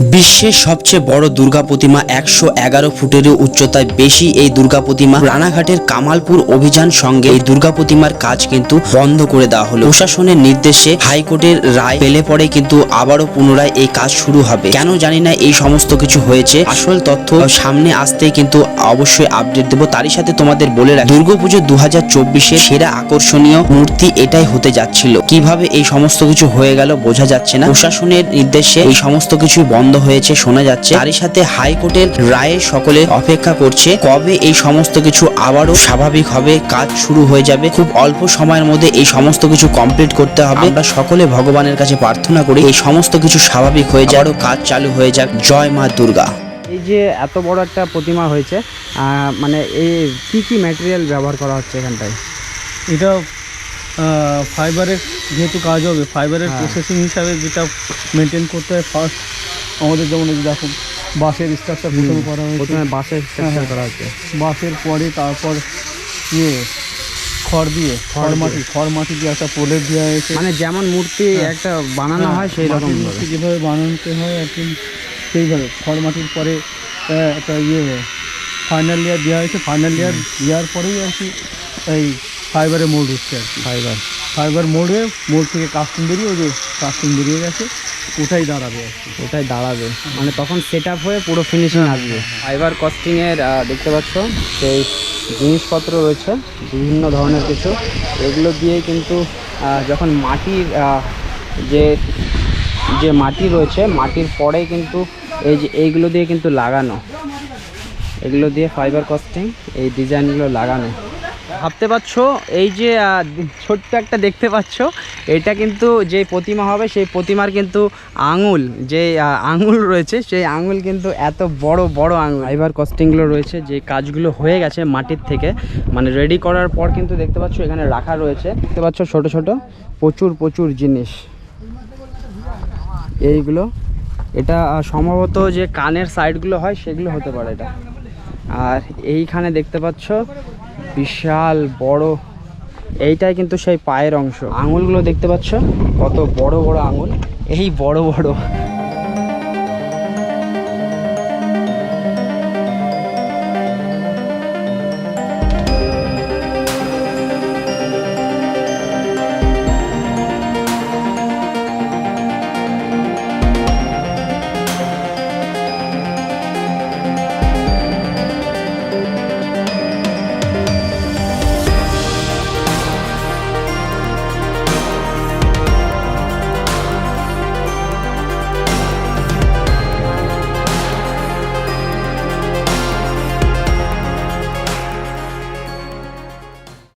বিশ্বের সবচেয়ে বড় দুর্গা প্রতিমা একশো এগারো ফুটেরও উচ্চতায় বেশি এই দুর্গা প্রতিমা রানাঘাটের কামালপুর অভিযান সঙ্গে এই দুর্গা প্রতিমার কাজ কিন্তু বন্ধ করে দেওয়া হলো। প্রশাসনের নির্দেশে হাইকোর্টের রায় পেলে পরে কিন্তু আবারও পুনরায় এই কাজ শুরু হবে। কেন জানি না এই সমস্ত কিছু হয়েছে। আসল তথ্য সামনে আসতেই কিন্তু অবশ্যই আপডেট দেবো। তারই সাথে তোমাদের বলে রাখি দুর্গাপুজো দু হাজার চব্বিশে সেরা আকর্ষণীয় মূর্তি এটাই হতে যাচ্ছিল। কীভাবে এই সমস্ত কিছু হয়ে গেল বোঝা যাচ্ছে না। প্রশাসনের নির্দেশে এই সমস্ত কিছুই বন্ধ হয়েছে শোনা যাচ্ছে। তারই সাথে হাইকোর্টের রায়ে সকলে অপেক্ষা করছে। কবে এই সমস্ত কিছু আবারও স্বাভাবিক হবে কাজ শুরু হয়ে যাবে। খুব অল্প সময়ের মধ্যে এই সমস্ত কিছু কমপ্লিট করতে হবে। আমরা সকলে ভগবানের কাছে প্রার্থনা করি এই সমস্ত কিছু স্বাভাবিক হয়ে যাক। আরও কাজ চালু হয়ে যাক। জয় মা দুর্গা। এই যে এত বড় একটা প্রতিমা হয়েছে আহ, মানে এই কি কি ম্যাটেরিয়াল ব্যবহার করা হচ্ছে এখানটায়? এটা ফাইবারের যেহেতু কাজ হবে ফাইবারের হ্যাঁ। প্রসেসিং হিসাবে যেটা মেনটেন করতে হয় ফার্স্ট আমাদের যেমন এই যে দেখো বাঁশের স্ট্রাকচার প্রথমে করা হয়েছে। প্রথমে বাঁশের স্ট্রাকচার হ্যাঁ। করা হচ্ছে বাঁশের পরে তারপর ইয়ে খড় দিয়ে খড় মাটি খড় মাটি দিয়ে একটা প্রলেপ দেওয়া হয়েছে। মানে যেমন মূর্তি হ্যাঁ। একটা বানানো হয় সেই রকম মূর্তি যেভাবে বানাতে হয় আর কি সেইভাবে খড় মাটির পরে একটা ইয়ে ফাইনাল লেয়ার দেওয়া হয়েছে। ফাইনাল লেয়ার দেওয়ার পরেই আর কি এই ফাইবারে মোল্ড হচ্ছে আর ফাইবার ফাইবার মোড়ে মোড় থেকে কাস্টিং বেরিয়ে ওই যে কাস্টিং বেরিয়ে গেছে ওটাই দাঁড়াবে। ওটাই দাঁড়াবে। মানে তখন সেট আপ হয়ে পুরো ফিনিশিং আসবে। ফাইবার কস্টিংয়ের দেখতে পাচ্ছ সেই জিনিসপত্র রয়েছে বিভিন্ন ধরনের কিছু। এগুলো দিয়ে কিন্তু যখন মাটির যে যে মাটি রয়েছে মাটির পরে কিন্তু এই যে এইগুলো দিয়ে কিন্তু লাগানো। এগুলো দিয়ে ফাইবার কস্টিং এই ডিজাইনগুলো লাগানো। ভাবতে পারছ? এই যে ছোট্ট একটা দেখতে পাচ্ছ, এটা কিন্তু যে প্রতিমা হবে, সেই প্রতিমার কিন্তু আঙুল, যে আঙুল রয়েছে, সেই আঙুল কিন্তু এত বড় বড় আঙুল। ফাইবার কস্টিংগুলো রয়েছে, যে কাজগুলো হয়ে গেছে মাটির থেকে। মানে রেডি করার পর কিন্তু দেখতে পাচ্ছ, এখানে রাখা রয়েছে। দেখতে পাচ্ছ ছোট ছোট, প্রচুর প্রচুর জিনিস। এইগুলো, এটা সম্ভবত যে কানের সাইডগুলো হয়, সেগুলো হতে পারে এটা। আর এইখানে দেখতে পাচ্ছ বিশাল, বড়। এইটাই কিন্তু সেই পায়ের অংশ। আঙুলগুলো দেখতে পাচ্ছ? কত বড় বড় আঙুল। এই বড় বড়।